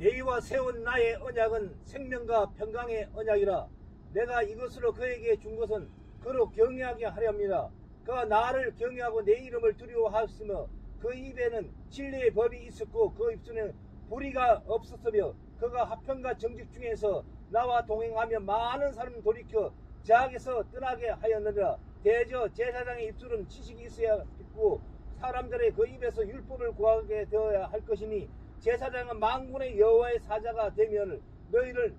너희와 세운 나의 언약은 생명과 평강의 언약이라 내가 이것으로 그에게 준 것은 그로 경외하게 하렵니다. 그가 나를 경외하고 내 이름을 두려워하였으며 그 입에는 진리의 법이 있었고 그 입술에는 불의가 없었으며 그가 화평과 정직 중에서 나와 동행하며 많은 사람 돌이켜 제약에서 떠나게 하였느니라 대저 제사장의 입술은 지식이 있어야 있고 사람들의 그 입에서 율법을 구하게 되어야 할 것이니 제사장은 만군의 여호와의 사자가 되면 너희를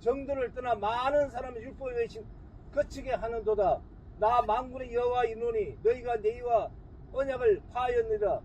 정도를 떠나 많은 사람의 율법에 외친 거치게 하는도다. 나 만군의 여호와 이노니 너희가 너희와 언약을 파하였느니라.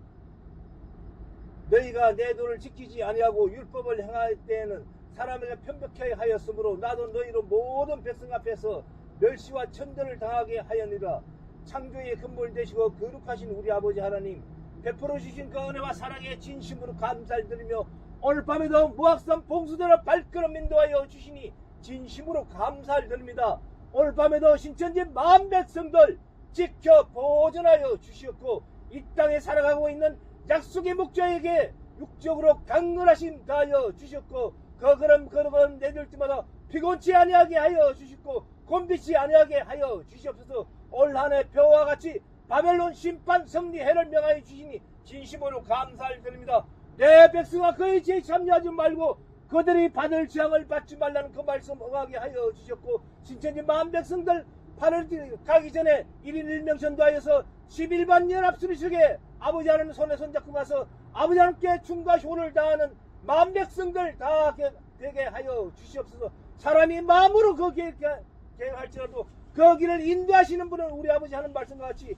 너희가 내 도를 지키지 아니하고 율법을 행할 때에는 사람에게 편벽하게 하였으므로 나도 너희로 모든 백성 앞에서 멸시와 천대를 당하게 하였느니라. 창조의 근본 되시고 거룩하신 우리 아버지 하나님 베풀어 주신 그 은혜와 사랑에 진심으로 감사를 드리며 오늘 밤에도 무학산 봉수대로 발걸음 인도하여 주시니 진심으로 감사를 드립니다. 오늘 밤에도 신천지 만 백성들 지켜 보존하여 주시었고 이 땅에 살아가고 있는 약속의 목자에게 육적으로 강건하심 다하여 주셨고 그그 걸음 내들 때마다 피곤치 아니하게 하여 주셨고 곤비치 아니하게 하여 주시옵소서 올 한해 표와 같이 바벨론 심판 승리해를 명하여 주시니 진심으로 감사를 드립니다. 내 백성아 그의 죄에 참여하지 말고 그들이 받을 재앙을 받지 말라는 그 말씀 응하게 하여 주셨고 신천지 만 백성들 8월 가기 전에 1인 1명 전도하여서 11반 연합수리 속에 아버지 하나님 손에 손잡고 가서 아버지 하나님께 춤과 효를 다하는 만 백성들 다 게- 되게 하여 주시옵소서 사람이 마음으로 그 계획, 계획할지라도 그 길을 인도하시는 분은 우리 아버지 하는 말씀과 같이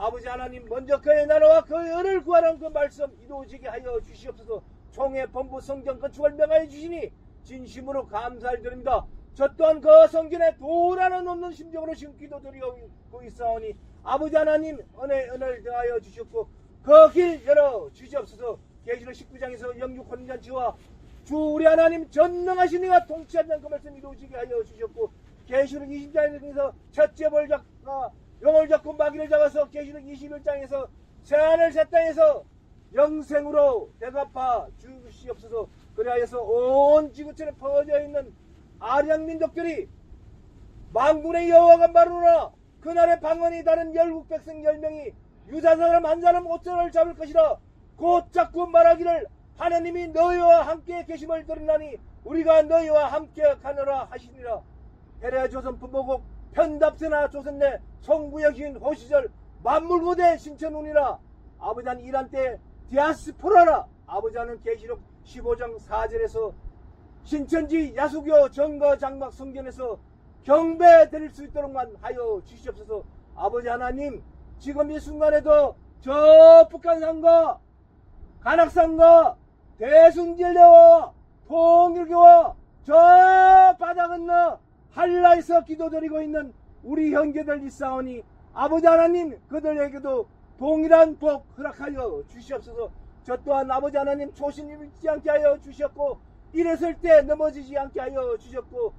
아버지 하나님 먼저 그의 나라와 그의 은을 구하는 그 말씀 이루어지게 하여 주시옵소서 총회 본부 성경 건축을 명하여 주시니 진심으로 감사를 드립니다. 저 또한 그 성전에 도라는 없는 심정으로 지금 기도드리고 있사오니 아버지 하나님 은혜 은을 더하여 주셨고 그 길 열어 주시옵소서 계시록 19장에서 영육 혼잔치와 주 우리 하나님 전능하신 이가 동치한다는 그 말씀 이루어지게 하여 주셨고 계시록 20장에서 첫째 벌 잡가 영을 잡고 마귀를 잡아서 계시록 21장에서 새하늘 새 땅에서 영생으로 대갚아 주시옵소서. 그리하여서 온 지구촌에 퍼져 있는 아량 민족들이 만군의 여호와가 말하노라. 그날의 방언이 다른 열국 백성 열명이 유다 사람 한 사람 오천을 잡을 것이라. 곧 잡고 말하기를 하나님이 너희와 함께 계심을 들으나니 우리가 너희와 함께 가노라 하시니라. 헤레 조선 부모국 편답세나 조선 내 송구여신 호시절 만물고대 신천운이라 아버지는 이란 때 디아스포라라 아버지는 계시록 15장 4절에서 신천지 야수교 정거 장막 성전에서 경배 드릴 수 있도록만 하여 주시옵소서. 아버지 하나님 지금 이 순간에도 저 북한산과 간악산과 대승진례와 통일교와 저 바다 건너 한라에서 기도드리고 있는 우리 형제들 있사오니 아버지 하나님 그들에게도 동일한 복 허락하여 주시옵소서. 저 또한 아버지 하나님 초심 잃지 않게 하여 주셨고 일했을 때 넘어지지 않게 하여 주셨고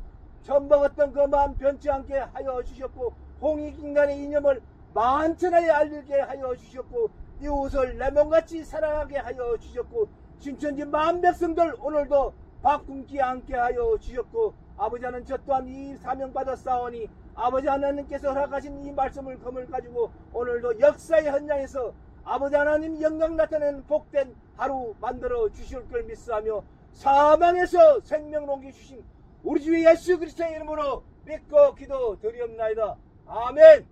처음 먹었던 그 마음 변치 않게 하여 주셨고 홍익인간의 이념을 만천하에 알리게 하여 주셨고 이웃을 내 몸같이 사랑하게 하여 주셨고 신천지 만 백성들 오늘도 바꿈지 않게 하여 주셨고 아버지 하나님 저 또한 이 사명 싸우니 아버지 하나님께서 허락하신 이 말씀을 검을 가지고 오늘도 역사의 현장에서 아버지 하나님 영광 나타내는 복된 하루 만들어 주실 걸 믿사하며 사망에서 생명을 옮겨 주신 우리 주 예수 그리스도의 이름으로 믿고 기도 드리옵나이다. 아멘.